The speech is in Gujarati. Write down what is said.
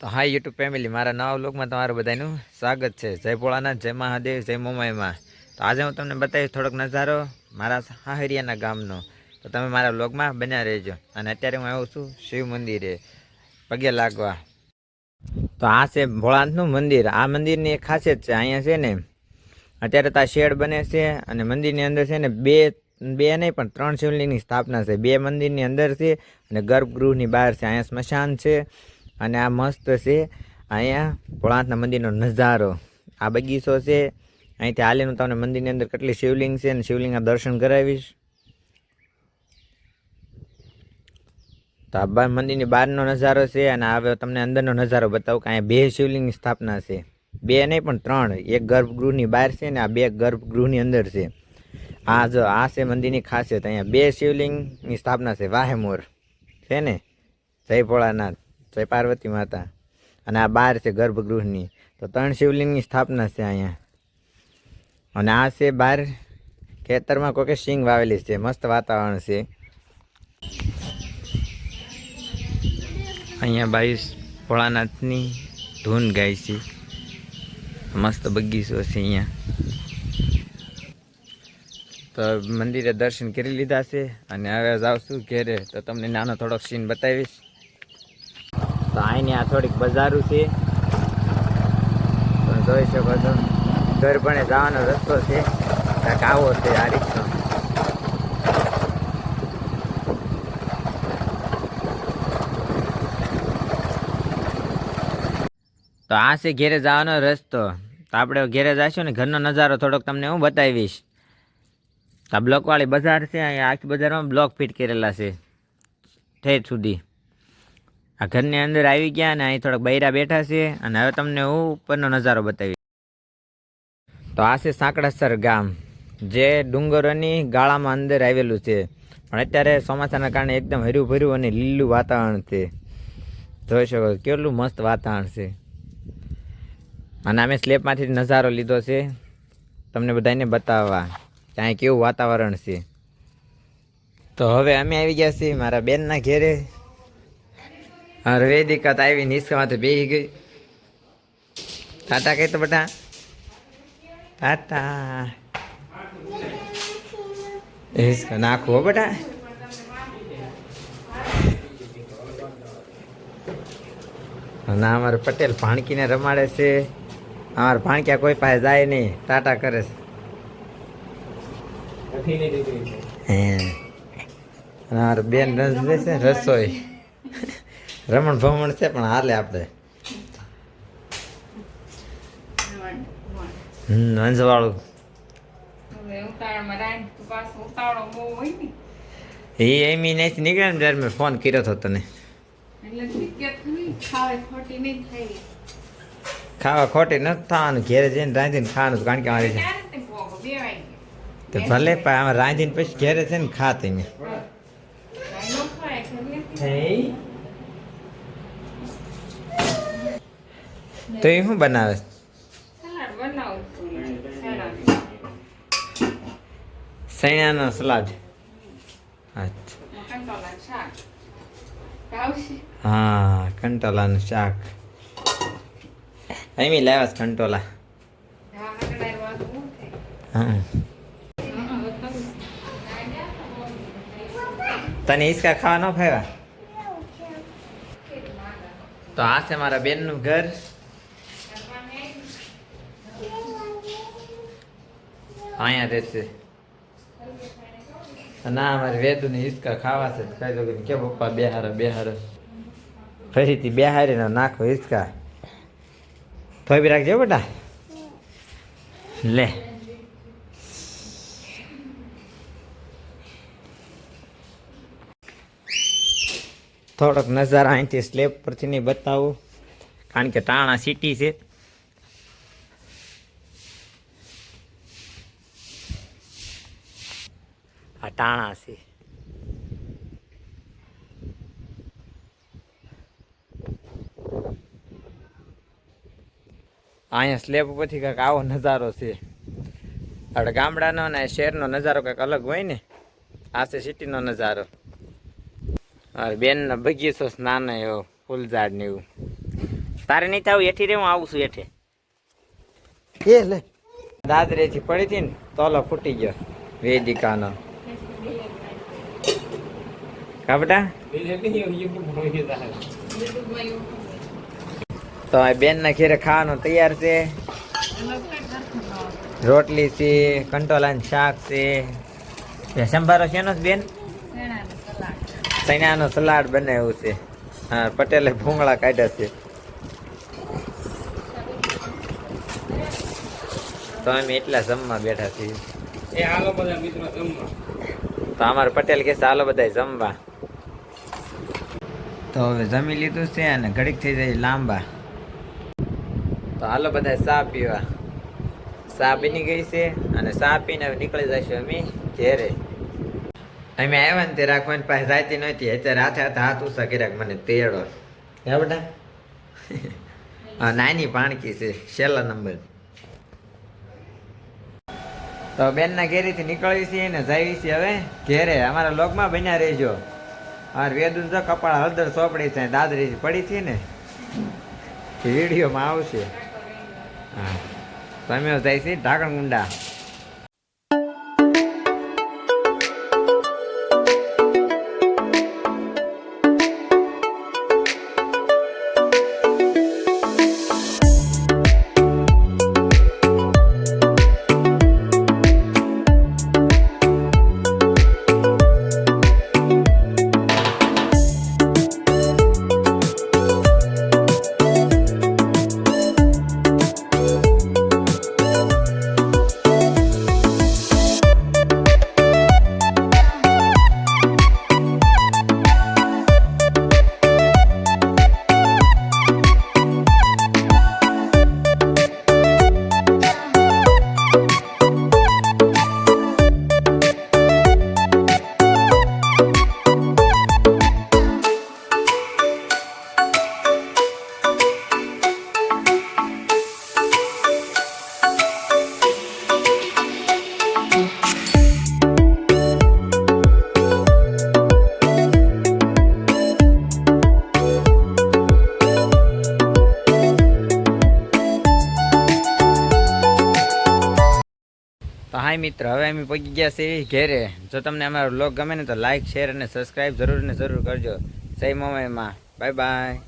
તો હા યુટ્યુબ ફેમિલી, મારા નવા વ્લોગમાં તમારું બધાનું સ્વાગત છે. જય ભોળાનાથ, જય મહાદેવ, જય મોમાયમાં તો આજે હું તમને બતાવીશ થોડોક નજારો મારા હાહરિયાના ગામનો. તો તમે મારા વ્લોગમાં બન્યા રહેજો. અને અત્યારે હું આવ્યો છું શિવ મંદિરે, પગે લાગવા. તો આ છે ભોળાનાથનું મંદિર. આ મંદિરની એક ખાસિયત છે, અહીંયા છે ને, અત્યારે તો શેડ બને છે અને મંદિરની અંદર છે ને બે બે નહીં, પણ ત્રણ શિવલિંગની સ્થાપના છે. બે મંદિરની અંદર છે અને ગર્ભગૃહની બહાર છે. અહીંયા સ્મશાન છે. અને આ મસ્ત છે. અહીંયા ભોળાનાથના મંદિરનો નજારો. આ બગીચો છે. અહીંથી હાલીને તમને મંદિરની અંદર કેટલી શિવલિંગ છે અને શિવલિંગના દર્શન કરાવીશ. તો આ મંદિરની બહારનો નજારો છે અને હવે તમને અંદરનો નજારો બતાવું કે અહીંયા બે શિવલિંગની સ્થાપના છે. બે નહીં પણ ત્રણ. એક ગર્ભગૃહની બહાર છે ને આ બે ગર્ભગૃહની અંદર છે. આ જો આ છે મંદિરની ખાસિયત. અહીંયા બે શિવલિંગની સ્થાપના છે. વાહે મોર છે ને? જય ભોળાનાથ. જય પાર્વતી માતા. અને આ બાર છે ગર્ભગૃહની. તો ત્રણ શિવલિંગની સ્થાપના છે અહીંયા. અને આ છે બાર ખેતરમાં કોઈ સિંગ વાવેલી છે. મસ્ત વાતાવરણ છે. અહીંયા બાવીસ ભોળાનાથની ધૂન ગાય છે. મસ્ત બગીચો છે અહીંયા. તો મંદિરે દર્શન કરી લીધા છે. અને હવે જાઉં છું ઘેરે. તો તમને નાનો થોડોક સીન બતાવીશ. તો અહીંની આ થોડીક બજારું છે. તમે જોઈ શકો છો, ઘર પણ જવાનો રસ્તો છે. કાંઈક આવો છે આ રીતનો. તો આ છે ઘેરે જવાનો રસ્તો. તો આપણે ઘેરે જઈશું ને ઘરનો નજારો થોડોક તમને હું બતાવીશ. આ બ્લોકવાળી બજાર છે, અહીંયા આખી બજારમાં બ્લોક ફિટ કરેલા છે. ઠેર સુધી. આ ઘરની અંદર આવી ગયા અને અહીં થોડાક બૈરા બેઠા છે અને હવે તમને હું ઉપરનો નજારો બતાવી તો આ છે સાંકડાસર ગામ, જે ડુંગરોની ગાળામાં અંદર આવેલું છે. પણ અત્યારે ચોમાસાના કારણે એકદમ હર્યું ભર્યું અને લીલું વાતાવરણ છે. જોઈ શકો કેટલું મસ્ત વાતાવરણ છે. અને અમે સ્લેબમાંથી નજારો લીધો છે. તમને બધાને બતાવવા અહીં કેવું વાતાવરણ છે. તો હવે અમે આવી ગયા છીએ મારા બેનના ઘેરે. હવે દિક્કત આવી તો બેસી ગઈ. ટાટા કહી તો બટા ટાટા હિસકા નાખવું બેટા. ના અમારે પટેલ ભાણકીને રમાડે છે. અમારે ભાણક્યા કોઈ પાસે જાય નહીં. ટાટા કરે છે. હે. અમારે બેન રસ છે રસોઈ. રમણ ભમણ છે પણ હાલે આપણે. હમ અંજવાળું. એ એમી નહીં નીકળે ને ત્યારે મેં ફોન કર્યો હતો તને. ખાવે ખોટી નથી થવાનું ઘેરે જઈને રાંધીને ખાવાનું કારણ કે તે ભોગો તો ભલે પણ આમાં રાંધીને પછી ઘેરે છે ને ખાતી મેં કાંઈ ન ખાય ઘરને તો એ શું બનાવે? સૈણાનો સલાડ. હા કંટોલાનું શાક. એમી લાવ્યા કંટોલા. હા તને હિંચકા ખાવા ન ફાવ્યા તો આ છે મારા બેનનું ઘર. અહીંયા રહેશે ના અમારે વેદુને હિસકા ખાવા છે કહી દો કે પપ્પા બે હારો બે હારો ફરીથી બે હારે નાખો હિસકા. થોઈ રાખજો બેટા. લે. થોડોક નજારા અહીંથી સ્લેબ પરથી નહીં બતાવું. કારણ કે ટાણા સિટી છે. આ ટાણા છે. અહીંયા સ્લેબ ઉપરથી કંઈક આવો નજારો છે. આપણે ગામડાનો ને શહેરનો નજારો કંઈક અલગ હોય ને આ છે સિટીનો નજારો. અરે બેનનો બગીચો સ્નાન એવો ફૂલ ઝાડ ને એવું. તારે નહીં થવું એઠી રે હું આવું છું એઠે એ લે. દાદરેથી પડી હતી ને તોલો ફૂટી ગયો વેદિકાનો. કા બેટા તો બેન ના ઘેરે ખાવાનું તૈયાર છે. રોટલી છે કંટોલાનું શાક છે. સંભારો છે બેન? ચણાનો સલાડ બનાવ્યું છે. હા પટેલે ભૂંગળા કાઢ્યા છે. તો અમે એટલા જમવા બેઠા છીએ. તો અમારે પટેલ કે ચાલો બધા જમવા. તો હવે જમી લીધું છે અને ઘડીક થઈ જાય લાંબા. તો હાલો બધા ચા પીવા. ચા બની ગઈ છે અને ચા પીને હવે નીકળી જઈશું અમે ઘેરે. અમે આવ્યા ને તે રાખવાની પાસે જાતી નહોતી. અત્યારે હાથે હાથે હાથ ઉષા કર્યા મને તેડો. હે બેટા? નાની પાણકી છે, છેલ્લા નંબર. તો બેનના ઘેરેથી નીકળી છીએ ને જઈએ છીએ હવે ઘેરે. અમારા લોકમાં બન્યા રહેજો. હા વેદું તો કપાળ હળદર સોપડી છે, દાદરી પડી હતી ને. વિડીયોમાં આવશે. હા. તમે જાય છે ઢાકણગુંડા તો હાય મિત્ર, હવે અમે પગી ગયા છીએ ઘેરે. જો તમને અમારો બ્લોગ ગમે ને તો લાઈક શેર અને સબસ્ક્રાઈબ જરૂર ને જરૂર કરજો. જય મમ્મીમાં બાય બાય